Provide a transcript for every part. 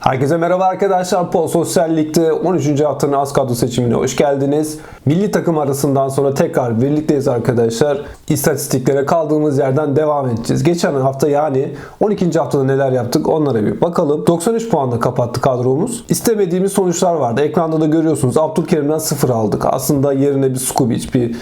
Herkese merhaba arkadaşlar. Pol Sosyal Lig'de 13. haftanın az kadro seçimine hoş geldiniz. Milli takım arasından sonra tekrar birlikteyiz arkadaşlar. İstatistiklere kaldığımız yerden devam edeceğiz. Geçen hafta yani 12. haftada neler yaptık onlara bir bakalım. 93 puanla kapattı kadromuz. İstemediğimiz sonuçlar vardı. Ekranda da görüyorsunuz. Abdülkerim'den 0 aldık. Aslında yerine bir Skubic, bir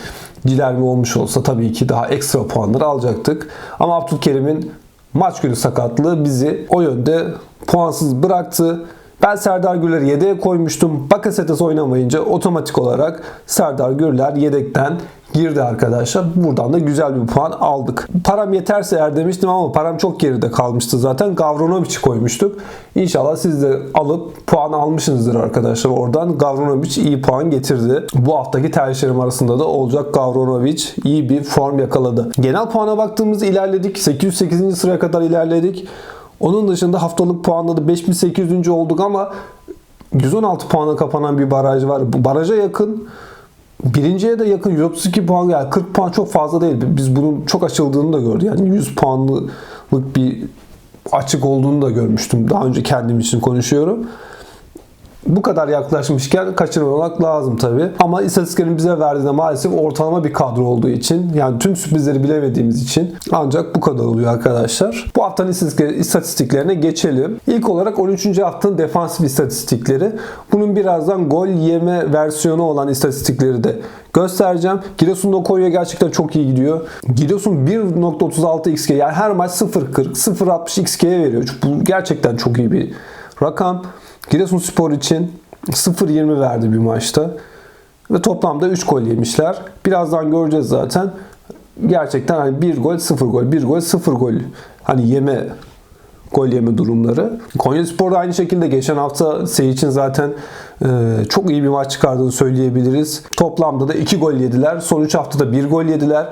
Cilermi olmuş olsa tabii ki daha ekstra puanları alacaktık. Ama Abdülkerim'in maç günü sakatlığı bizi o yönde puansız bıraktı. Ben Serdar Gürler'i yedeğe koymuştum. Bakasetas oynamayınca otomatik olarak Serdar Gürler yedekten girdi arkadaşlar. Buradan da güzel bir puan aldık. Param yeterse eğer demiştim ama param çok geride kalmıştı zaten. Gavronovic'i koymuştuk. İnşallah siz de alıp puan almışsınızdır arkadaşlar oradan. Gavronovic iyi puan getirdi. Bu haftaki tercihlerim arasında da olacak Gavronovic iyi bir form yakaladı. Genel puana baktığımızda ilerledik. 808. sıraya kadar ilerledik. Onun dışında haftalık puanla da 5800. olduk ama 116 puana kapanan bir baraj var. Bu baraja yakın Birinciye de yakın 132 puan yani 40 puan çok fazla değil. Biz bunun çok açıldığını da gördük. Yani 100 puanlık bir açık olduğunu da görmüştüm. Daha önce kendim için konuşuyorum. Bu kadar yaklaşmışken kaçırmamak lazım tabi. Ama istatistiklerin bize verdiğinde maalesef ortalama bir kadro olduğu için yani tüm sürprizleri bilemediğimiz için ancak bu kadar oluyor arkadaşlar. Bu haftanın istatistiklerine geçelim. İlk olarak 13. haftanın defansif istatistikleri. Bunun birazdan gol yeme versiyonu olan istatistikleri de göstereceğim. Giresun Okoye gerçekten çok iyi gidiyor. Giresun 1.36 XG yani her maç 0.40 0.60 XG'ye veriyor. Bu gerçekten çok iyi bir rakam. Giresunspor için 0-20 verdi bir maçta. Ve toplamda 3 gol yemişler. Birazdan göreceğiz zaten. Gerçekten hani 1 gol 0 gol, 1 gol 0 gol. Hani yeme gol yeme durumları. Konya Spor da aynı şekilde geçen hafta Sey için zaten e, çok iyi bir maç çıkardığını söyleyebiliriz. Toplamda da 2 gol yediler. Son 3 haftada 1 gol yediler.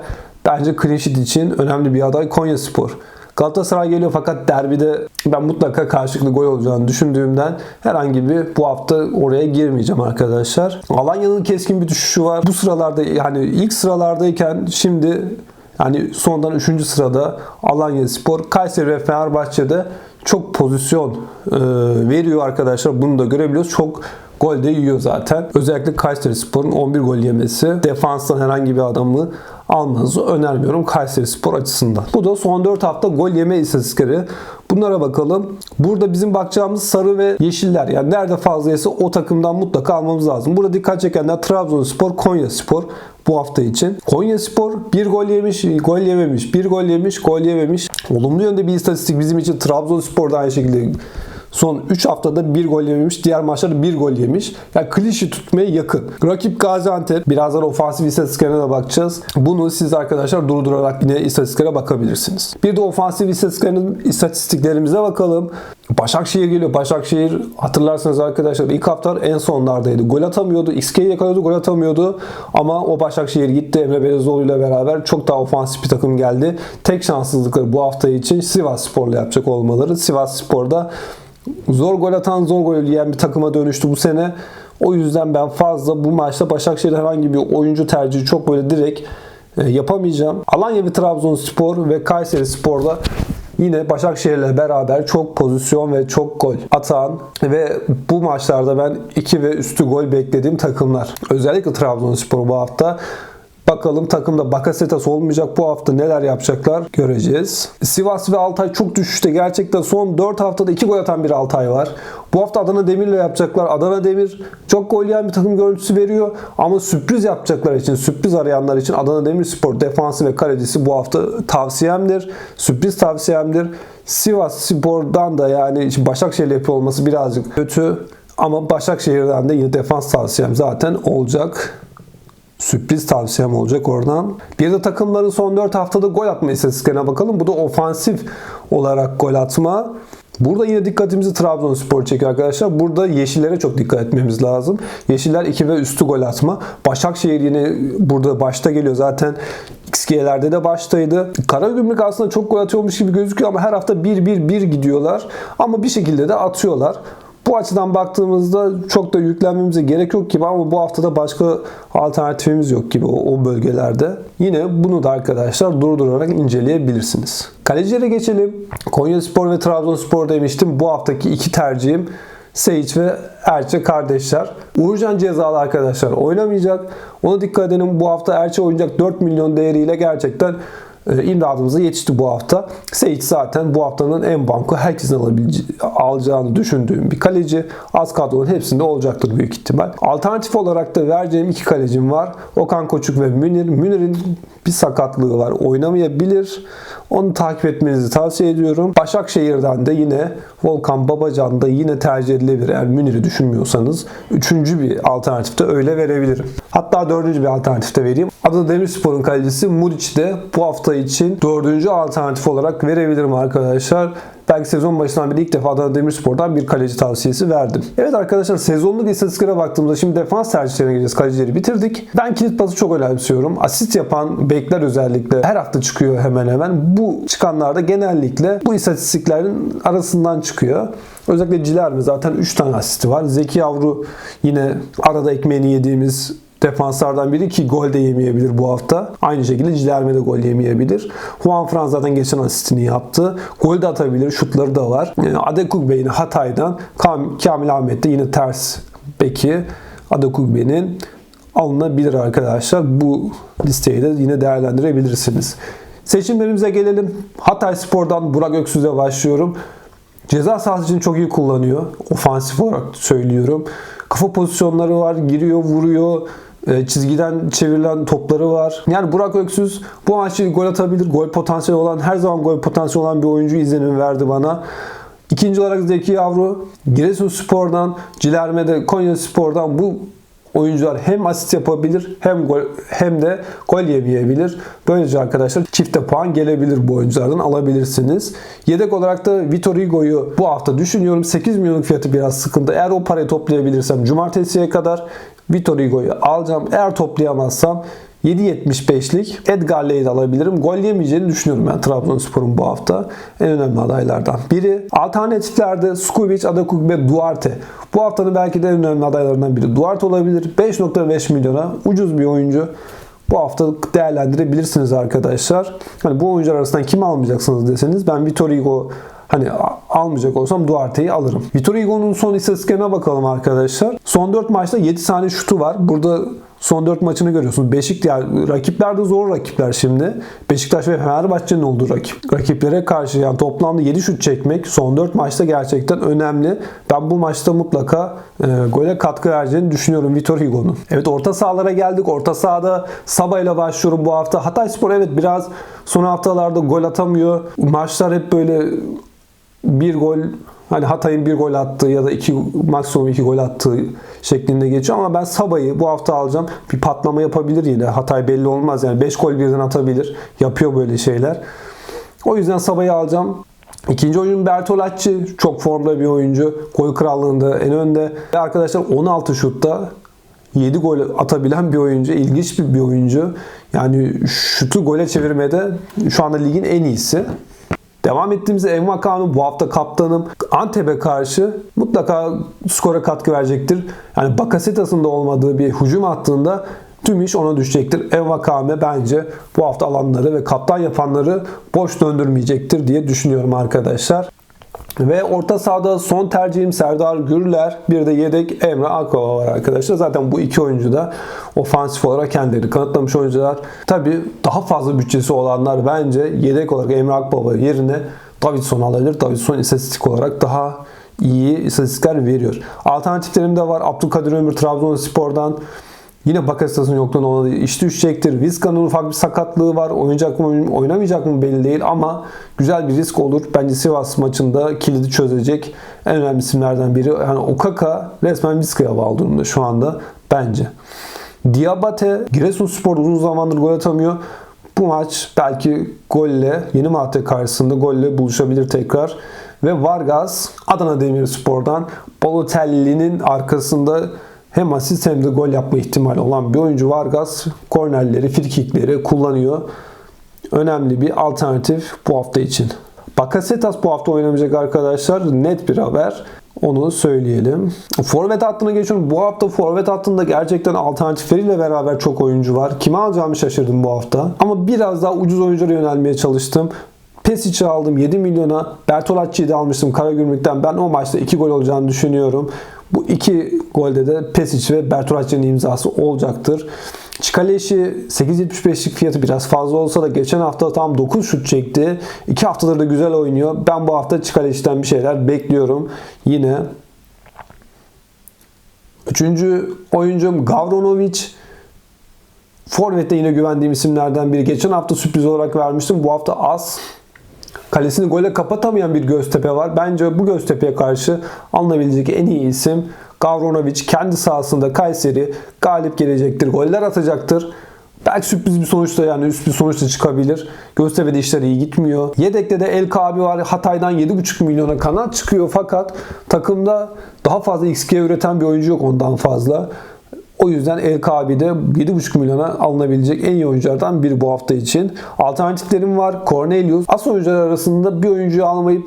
Bence clean için önemli bir aday Konya Spor. Galatasaray geliyor fakat derbide ben mutlaka karşılıklı gol olacağını düşündüğümden herhangi bir bu hafta oraya girmeyeceğim arkadaşlar. Alanya'nın keskin bir düşüşü var. Bu sıralarda yani ilk sıralardayken şimdi yani sondan 3. sırada Alanya Spor, Kayseri ve Fenerbahçe'de çok pozisyon e, veriyor arkadaşlar. Bunu da görebiliyoruz. Çok gol de yiyor zaten. Özellikle Kayseri Spor'un 11 gol yemesi defanstan herhangi bir adamı almanızı önermiyorum Kayseri Spor açısından. Bu da son 4 hafta gol yeme istatistikleri. Bunlara bakalım. Burada bizim bakacağımız sarı ve yeşiller. Yani nerede fazlaysa o takımdan mutlaka almamız lazım. Burada dikkat çekenler Trabzonspor, Konya Spor bu hafta için. Konya Spor bir gol yemiş, gol yememiş, bir gol yemiş, gol yememiş. Olumlu yönde bir istatistik bizim için Trabzonspor da aynı şekilde Son 3 haftada 1 gol yememiş. Diğer maçlarda 1 gol yemiş. Yani klişi tutmaya yakın. Rakip Gaziantep. Birazdan ofansif istatistiklerine de bakacağız. Bunu siz arkadaşlar durdurarak yine istatistiklere bakabilirsiniz. Bir de ofansif istatistiklerimize bakalım. Başakşehir geliyor. Başakşehir hatırlarsanız arkadaşlar ilk haftalar en sonlardaydı. Gol atamıyordu. XG'yi yakalıyordu. Gol atamıyordu. Ama o Başakşehir gitti. Emre Belezoğlu ile beraber çok daha ofansif bir takım geldi. Tek şanssızlıkları bu hafta için Sivas Spor'la yapacak olmaları. Sivas Spor'da zor gol atan zor gol yiyen bir takıma dönüştü bu sene. O yüzden ben fazla bu maçta Başakşehir herhangi bir oyuncu tercihi çok böyle direkt e, yapamayacağım. Alanya ve Trabzonspor ve Kayseri Spor'da yine Başakşehir'le beraber çok pozisyon ve çok gol atan ve bu maçlarda ben 2 ve üstü gol beklediğim takımlar. Özellikle Trabzonspor bu hafta Bakalım takımda Bakasetas olmayacak bu hafta neler yapacaklar göreceğiz. Sivas ve Altay çok düşüşte. Gerçekten son 4 haftada 2 gol atan bir Altay var. Bu hafta Adana Demir'le yapacaklar. Adana Demir çok gol yiyen bir takım görüntüsü veriyor. Ama sürpriz yapacaklar için, sürpriz arayanlar için Adana Demirspor defansı ve kalecisi bu hafta tavsiyemdir. Sürpriz tavsiyemdir. Sivas Spor'dan da yani Başakşehir'le yapıyor olması birazcık kötü. Ama Başakşehir'den de yine defans tavsiyem zaten olacak sürpriz tavsiyem olacak oradan. Bir de takımların son 4 haftada gol atma istatistiklerine bakalım. Bu da ofansif olarak gol atma. Burada yine dikkatimizi Trabzonspor çekiyor arkadaşlar. Burada yeşillere çok dikkat etmemiz lazım. Yeşiller 2 ve üstü gol atma. Başakşehir yine burada başta geliyor. Zaten XG'lerde de baştaydı. Karagümrük aslında çok gol atıyormuş gibi gözüküyor ama her hafta 1-1-1 gidiyorlar. Ama bir şekilde de atıyorlar. Bu açıdan baktığımızda çok da yüklenmemize gerek yok gibi ama bu haftada başka alternatifimiz yok gibi o, o bölgelerde. Yine bunu da arkadaşlar durdurarak inceleyebilirsiniz. Kalecilere geçelim. Konya Spor ve Trabzonspor demiştim. Bu haftaki iki tercihim Seyic ve Erçe kardeşler. Uğurcan cezalı arkadaşlar oynamayacak. Ona dikkat edelim bu hafta Erçe oynayacak 4 milyon değeriyle gerçekten imdadımıza yetişti bu hafta. Seyit zaten bu haftanın en banko herkesin alacağını düşündüğüm bir kaleci. Az kadronun hepsinde olacaktır büyük ihtimal. Alternatif olarak da vereceğim iki kalecim var. Okan Koçuk ve Münir. Münir'in bir sakatlığı var. Oynamayabilir. Onu takip etmenizi tavsiye ediyorum. Başakşehir'den de yine Volkan Babacan da yine tercih edilebilir. Eğer Münir'i düşünmüyorsanız üçüncü bir alternatifte öyle verebilirim. Hatta dördüncü bir alternatifte vereyim. Adana Demirspor'un kalecisi Muric de bu hafta için dördüncü alternatif olarak verebilirim arkadaşlar. Belki sezon başından beri ilk defa Adana Demirspor'dan bir kaleci tavsiyesi verdim. Evet arkadaşlar sezonluk istatistiklere baktığımızda şimdi defans tercihlerine gireceğiz. Kalecileri bitirdik. Ben kilit pası çok önemsiyorum. Asist yapan bekler özellikle her hafta çıkıyor hemen hemen. Bu çıkanlar da genellikle bu istatistiklerin arasından çıkıyor. Özellikle Cilermi zaten 3 tane asisti var. Zeki Yavru yine arada ekmeğini yediğimiz defanslardan biri ki gol de yemeyebilir bu hafta. Aynı şekilde Cilerme de gol yemeyebilir. Juan Fran zaten geçen asistini yaptı. Gol de atabilir. Şutları da var. Yani Adekugbe yine Hatay'dan. Kamil Ahmet de yine ters beki Adekugbe'nin alınabilir arkadaşlar. Bu listeyi de yine değerlendirebilirsiniz. Seçimlerimize gelelim. Hatay Spor'dan Burak Öksüz'e başlıyorum. Ceza sahası için çok iyi kullanıyor. Ofansif olarak söylüyorum. Kafa pozisyonları var. Giriyor, vuruyor. E, çizgiden çevrilen topları var. Yani Burak Öksüz bu maçı gol atabilir. Gol potansiyeli olan, her zaman gol potansiyeli olan bir oyuncu izlenim verdi bana. İkinci olarak Zeki Yavru, Giresun Spor'dan, Cilerme'de Konya Spor'dan bu oyuncular hem asist yapabilir hem gol hem de gol yemeyebilir. Böylece arkadaşlar çifte puan gelebilir bu oyunculardan alabilirsiniz. Yedek olarak da Vitor Hugo'yu bu hafta düşünüyorum. 8 milyonluk fiyatı biraz sıkıntı. Eğer o parayı toplayabilirsem cumartesiye kadar Vitor Hugo'yu alacağım. Eğer toplayamazsam 7.75'lik Edgar Ley'i alabilirim. Gol yemeyeceğini düşünüyorum ben Trabzonspor'un bu hafta. En önemli adaylardan biri. Alternatiflerde Skubic, Adakuk ve Duarte. Bu haftanın belki de en önemli adaylarından biri. Duarte olabilir. 5.5 milyona ucuz bir oyuncu. Bu hafta değerlendirebilirsiniz arkadaşlar. Hani bu oyuncular arasından kim almayacaksınız deseniz ben Vitor Hugo Hani almayacak olsam Duarte'yi alırım. Vitor Hugo'nun son istatistiklerine bakalım arkadaşlar. Son 4 maçta 7 tane şutu var. Burada son 4 maçını görüyorsunuz. Beşiktaş rakipler de zor rakipler şimdi. Beşiktaş ve Fenerbahçe'nin olduğu rakip. Rakiplere karşı yani toplamda 7 şut çekmek son 4 maçta gerçekten önemli. Ben bu maçta mutlaka e, gole katkı vereceğini düşünüyorum Vitor Hugo'nun. Evet orta sahalara geldik. Orta sahada Saba ile başlıyorum bu hafta. Hatay Spor evet biraz son haftalarda gol atamıyor. Maçlar hep böyle bir gol hani Hatay'ın bir gol attığı ya da iki maksimum iki gol attığı şeklinde geçiyor ama ben Sabah'ı bu hafta alacağım. Bir patlama yapabilir yine. Hatay belli olmaz yani 5 gol birden atabilir. Yapıyor böyle şeyler. O yüzden Sabah'ı alacağım. İkinci oyun Bertolacci çok formda bir oyuncu. Gol krallığında en önde. Ve arkadaşlar 16 şutta 7 gol atabilen bir oyuncu. ilginç bir, bir oyuncu. Yani şutu gole çevirmede şu anda ligin en iyisi. Devam ettiğimizde Envaka'nın bu hafta kaptanım Antep'e karşı mutlaka skora katkı verecektir. Yani Bakasetas'ın da olmadığı bir hücum hattında tüm iş ona düşecektir. Envakame bence bu hafta alanları ve kaptan yapanları boş döndürmeyecektir diye düşünüyorum arkadaşlar. Ve orta sahada son tercihim Serdar Gürler. Bir de yedek Emre Akbaba var arkadaşlar. Zaten bu iki oyuncu da ofansif olarak kendileri kanıtlamış oyuncular. Tabi daha fazla bütçesi olanlar bence yedek olarak Emre Akbaba yerine Davidson alabilir. Davidson istatistik olarak daha iyi istatistikler veriyor. Alternatiflerim de var. Abdülkadir Ömür Trabzonspor'dan Yine Bakasetas'ın yokluğunda ona iş düşecektir. Vizca'nın ufak bir sakatlığı var. Oynayacak mı oynamayacak mı belli değil ama güzel bir risk olur. Bence Sivas maçında kilidi çözecek en önemli isimlerden biri. Yani Okaka resmen Vizca'ya bağlı durumda şu anda bence. Diabate Giresunspor uzun zamandır gol atamıyor. Bu maç belki golle yeni Malatya karşısında golle buluşabilir tekrar. Ve Vargas Adana Demirspor'dan Balotelli'nin arkasında hem asist hem de gol yapma ihtimali olan bir oyuncu Vargas kornerleri, frikikleri kullanıyor. Önemli bir alternatif bu hafta için. Bakasetas bu hafta oynamayacak arkadaşlar. Net bir haber. Onu söyleyelim. Forvet hattına geçiyorum. Bu hafta forvet hattında gerçekten alternatifleriyle beraber çok oyuncu var. Kime alacağımı şaşırdım bu hafta. Ama biraz daha ucuz oyunculara yönelmeye çalıştım. Pesic'i aldım 7 milyona. Bertolacci'yi de almıştım Karagümrük'ten. Ben o maçta 2 gol olacağını düşünüyorum. Bu iki golde de Pesic ve Bertolacci'nin imzası olacaktır. Çikaleşi 8.75'lik fiyatı biraz fazla olsa da geçen hafta tam 9 şut çekti. 2 haftadır da güzel oynuyor. Ben bu hafta Çikaleşi'den bir şeyler bekliyorum. Yine Üçüncü oyuncum Gavronovic. Forvet'te yine güvendiğim isimlerden biri. Geçen hafta sürpriz olarak vermiştim. Bu hafta az. Kalesini gole kapatamayan bir Göztepe var. Bence bu Göztepe'ye karşı alınabilecek en iyi isim Gavronovic. Kendi sahasında Kayseri galip gelecektir. Goller atacaktır. Belki sürpriz bir sonuçta yani üst bir sonuçta çıkabilir. Göztepe'de işler iyi gitmiyor. Yedekte de El Kabi var. Hatay'dan 7,5 milyona kanat çıkıyor fakat takımda daha fazla XG üreten bir oyuncu yok ondan fazla. O yüzden El Kabi de 7,5 milyona alınabilecek en iyi oyunculardan biri bu hafta için. Alternatiflerim var. Cornelius. As oyuncular arasında bir oyuncuyu almayıp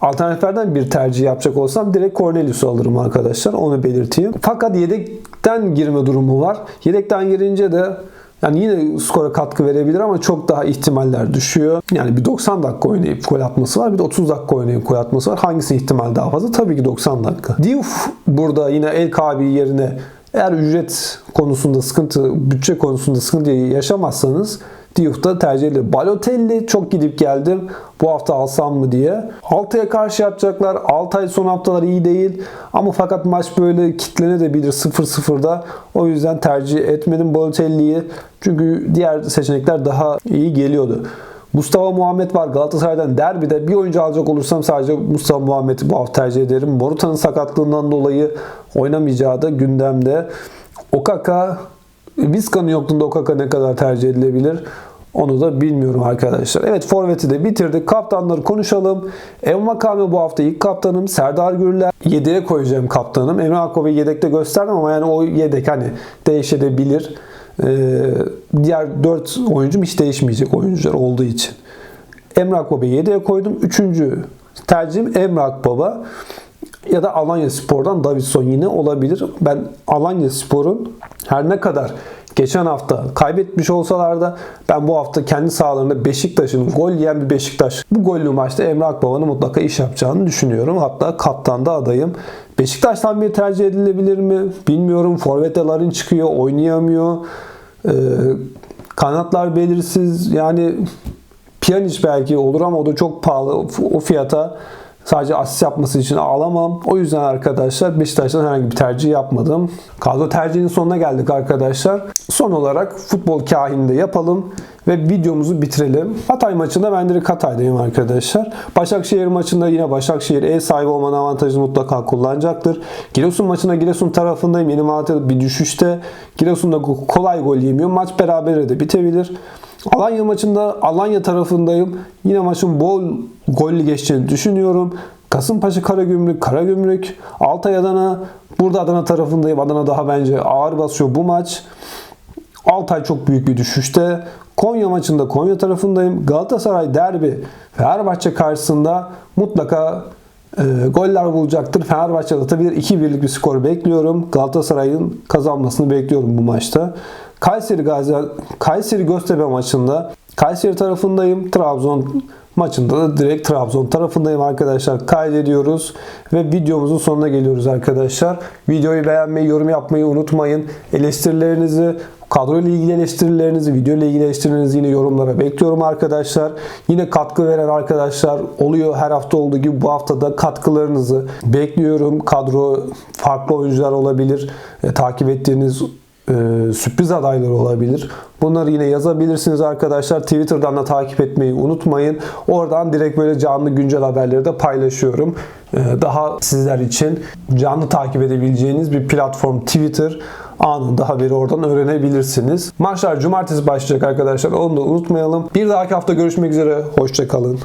alternatiflerden bir tercih yapacak olsam direkt Cornelius'u alırım arkadaşlar. Onu belirteyim. Fakat yedekten girme durumu var. Yedekten girince de yani yine skora katkı verebilir ama çok daha ihtimaller düşüyor. Yani bir 90 dakika oynayıp gol atması var. Bir de 30 dakika oynayıp gol atması var. Hangisi ihtimal daha fazla? Tabii ki 90 dakika. Diouf burada yine El Kabi yerine eğer ücret konusunda sıkıntı, bütçe konusunda sıkıntı yaşamazsanız Diouf'ta tercih edilir. Balotelli çok gidip geldim. Bu hafta alsam mı diye. Altay'a karşı yapacaklar. Altay son haftalar iyi değil. Ama fakat maç böyle kitlenebilir 0-0'da. O yüzden tercih etmedim Balotelli'yi. Çünkü diğer seçenekler daha iyi geliyordu. Mustafa Muhammed var Galatasaray'dan derbide. Bir oyuncu alacak olursam sadece Mustafa Muhammed'i bu hafta tercih ederim. Moruta'nın sakatlığından dolayı oynamayacağı da gündemde. Okaka Vizca'nın yokluğunda Okaka ne kadar tercih edilebilir? Onu da bilmiyorum arkadaşlar. Evet Forvet'i de bitirdik. Kaptanları konuşalım. Envakame bu hafta ilk kaptanım. Serdar Gürler yedeğe koyacağım kaptanım. Emre Akbaba'yı yedekte gösterdim ama yani o yedek hani değişebilir. Ee, diğer 4 oyuncum hiç değişmeyecek oyuncular olduğu için. Emre Akbaba'yı yedeğe koydum. Üçüncü tercihim Emre Akbaba ya da Alanya Spor'dan Davidson yine olabilir. Ben Alanya Spor'un her ne kadar geçen hafta kaybetmiş olsalar da ben bu hafta kendi sahalarında Beşiktaş'ın gol yiyen bir Beşiktaş bu gollü maçta Emre Akbaba'nın mutlaka iş yapacağını düşünüyorum. Hatta kaptan da adayım. Beşiktaş'tan bir tercih edilebilir mi? Bilmiyorum. Forvet'e Larin çıkıyor, oynayamıyor. Ee, kanatlar belirsiz. Yani Pjanic belki olur ama o da çok pahalı. O fiyata Sadece asist yapması için alamam. O yüzden arkadaşlar Beşiktaş'tan herhangi bir tercih yapmadım. Kadro tercihinin sonuna geldik arkadaşlar. Son olarak futbol kahinde yapalım ve videomuzu bitirelim. Hatay maçında ben direkt Hatay'dayım arkadaşlar. Başakşehir maçında yine Başakşehir ev sahibi olmanın avantajını mutlaka kullanacaktır. Giresun maçında Giresun tarafındayım. Yeni Malatya bir düşüşte. Giresun'da kolay gol yemiyor. Maç berabere de bitebilir. Alanya maçında Alanya tarafındayım. Yine maçın bol gollü geçeceğini düşünüyorum. Kasımpaşa Karagümrük, Karagümrük, Altay Adana. Burada Adana tarafındayım. Adana daha bence ağır basıyor bu maç. Altay çok büyük bir düşüşte. Konya maçında Konya tarafındayım. Galatasaray derbi Fenerbahçe karşısında mutlaka e, goller bulacaktır. Fenerbahçe atabilir. 2-1'lik bir skor bekliyorum. Galatasaray'ın kazanmasını bekliyorum bu maçta. Kayseri Gazi Kayseri Göztepe maçında Kayseri tarafındayım. Trabzon maçında da direkt Trabzon tarafındayım arkadaşlar. Kaydediyoruz ve videomuzun sonuna geliyoruz arkadaşlar. Videoyu beğenmeyi, yorum yapmayı unutmayın. Eleştirilerinizi, kadro ile ilgili eleştirilerinizi, video ile ilgili eleştirilerinizi yine yorumlara bekliyorum arkadaşlar. Yine katkı veren arkadaşlar oluyor her hafta olduğu gibi bu hafta da katkılarınızı bekliyorum. Kadro farklı oyuncular olabilir. E, takip ettiğiniz e, sürpriz adayları olabilir. Bunları yine yazabilirsiniz arkadaşlar. Twitter'dan da takip etmeyi unutmayın. Oradan direkt böyle canlı güncel haberleri de paylaşıyorum. E, daha sizler için canlı takip edebileceğiniz bir platform Twitter. Anında haberi oradan öğrenebilirsiniz. Maçlar cumartesi başlayacak arkadaşlar. Onu da unutmayalım. Bir dahaki hafta görüşmek üzere. Hoşçakalın.